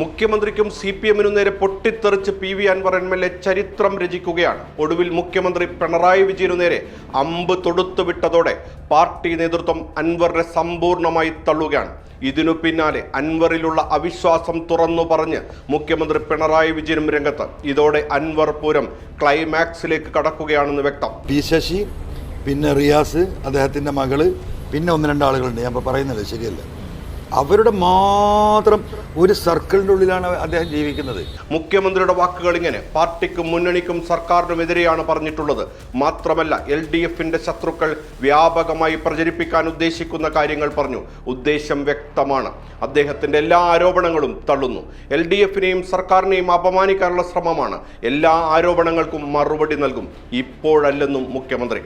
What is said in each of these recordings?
മുഖ്യമന്ത്രിക്കും C P എമ്മിനും നേരെ പൊട്ടിത്തെറിച്ച് P V Anvar M L A ചരിത്രം രചിക്കുകയാണ്. ഒടുവിൽ മുഖ്യമന്ത്രി പിണറായി വിജയനു നേരെ അമ്പ് തൊടുത്തു വിട്ടതോടെ പാർട്ടി നേതൃത്വം അൻവറിനെ സമ്പൂർണമായി തള്ളുകയാണ്. ഇതിനു പിന്നാലെ അൻവറിലുള്ള അവിശ്വാസം തുറന്നു പറഞ്ഞ് മുഖ്യമന്ത്രി പിണറായി വിജയനും രംഗത്ത്. ഇതോടെ അൻവർ പൂരം ക്ലൈമാക്സിലേക്ക് കടക്കുകയാണെന്ന് വ്യക്തം. പി ശശി പിന്നെ റിയാസ് അദ്ദേഹത്തിന്റെ മകൾ പിന്നെ ഒന്ന് രണ്ട് ആളുകളുണ്ട്. ഞാൻ ഇപ്പോൾ പറയുന്നില്ല ശരിയല്ല. അവരുടെ മാത്രം ഒരു സർക്കിളിന്റെ ഉള്ളിലാണ് അദ്ദേഹം ജീവിക്കുന്നത്. മുഖ്യമന്ത്രിയുടെ വാക്കുകൾ ഇങ്ങനെ പാർട്ടിക്കും മുന്നണിക്കും സർക്കാരിനും എതിരെയാണ് പറഞ്ഞിട്ടുള്ളത്. മാത്രമല്ല എൽ ഡി എഫിന്റെ ശത്രുക്കൾ വ്യാപകമായി പ്രചരിപ്പിക്കാൻ ഉദ്ദേശിക്കുന്ന കാര്യങ്ങൾ പറഞ്ഞു. ഉദ്ദേശം വ്യക്തമാണ്. അദ്ദേഹത്തിന്റെ എല്ലാ ആരോപണങ്ങളും തള്ളുന്നു. എൽ ഡി എഫിനെയും സർക്കാരിനെയും അപമാനിക്കാനുള്ള ശ്രമമാണ്. എല്ലാ ആരോപണങ്ങൾക്കും മറുപടി നൽകും. ഇപ്പോഴല്ലെന്നും മുഖ്യമന്ത്രി.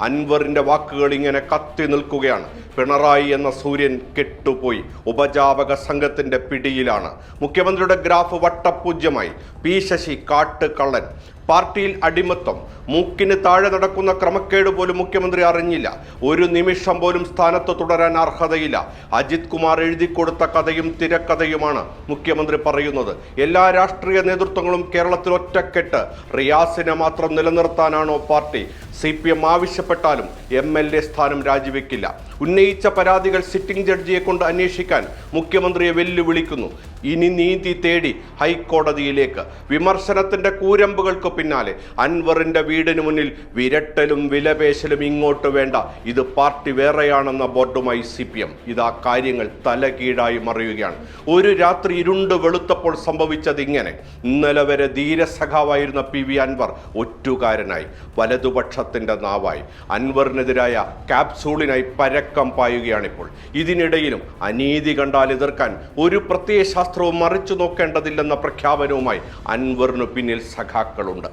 അൻവറിന്റെ വാക്കുകൾ ഇങ്ങനെ കത്തി നിൽക്കുകയാണ്. പിണറായി എന്ന സൂര്യൻ കെട്ടുപോയി. ഉപജാപക സംഘത്തിന്റെ പിടിയിലാണ്. മുഖ്യമന്ത്രിയുടെ ഗ്രാഫ് വട്ടപൂജ്യമായി. പി ശശി കാട്ടുകള്ളൻ. പാർട്ടിയിൽ അടിമത്തം മൂക്കിന് താഴെ നടക്കുന്ന ക്രമക്കേട് പോലും മുഖ്യമന്ത്രി അറിഞ്ഞില്ല. ഒരു നിമിഷം പോലും സ്ഥാനത്ത് തുടരാൻ അർഹതയില്ല. അജിത് കുമാർ എഴുതി കൊടുത്ത കഥയും തിരക്കഥയുമാണ് മുഖ്യമന്ത്രി പറയുന്നത്. എല്ലാ രാഷ്ട്രീയ നേതൃത്വങ്ങളും കേരളത്തിൽ ഒറ്റക്കെട്ട്. റിയാസിനെ മാത്രം നിലനിർത്താനാണോ പാർട്ടി? സി ആവശ്യപ്പെട്ടാലും എ സ്ഥാനം രാജിവെക്കില്ല. ഉന്നയിച്ച പരാതികൾ സിറ്റിംഗ് ജഡ്ജിയെ കൊണ്ട് അന്വേഷിക്കാൻ മുഖ്യമന്ത്രിയെ വെല്ലുവിളിക്കുന്നു. ഇനി നീതി തേടി ഹൈക്കോടതിയിലേക്ക്. വിമർശനത്തിന്റെ കൂരമ്പുകൾക്ക് പിന്നാലെ അൻവറിന്റെ വീടിന് മുന്നിൽ വിരട്ടലും വിലപേശലും ഇങ്ങോട്ട് വേണ്ട. ഇത് പാർട്ടി വേറെയാണെന്ന ബോർഡുമായി സി പി എം ഇതാ കാര്യങ്ങൾ തലകീഴായി മറിയുകയാണ്. ഒരു രാത്രി ഇരുണ്ട് വെളുത്തപ്പോൾ സംഭവിച്ചത് ഇങ്ങനെ. ഇന്നലെ വരെ ധീരസഖാവായിരുന്ന പി വി അൻവർ ഒറ്റുകാരനായി വലതുപക്ഷത്തിന്റെ നാവായി. അൻവറിനെതിരായ ക്യാപ്സൂളിനായി പരക്കം പായുകയാണിപ്പോൾ. ഇതിനിടയിലും അനീതി കണ്ടാൽ എതിർക്കാൻ ഒരു പ്രത്യയശാസ്ത്രവും മറിച്ചു നോക്കേണ്ടതില്ലെന്ന പ്രഖ്യാപനവുമായി അൻവറിനു പിന്നിൽ സഖാക്കളുണ്ട്.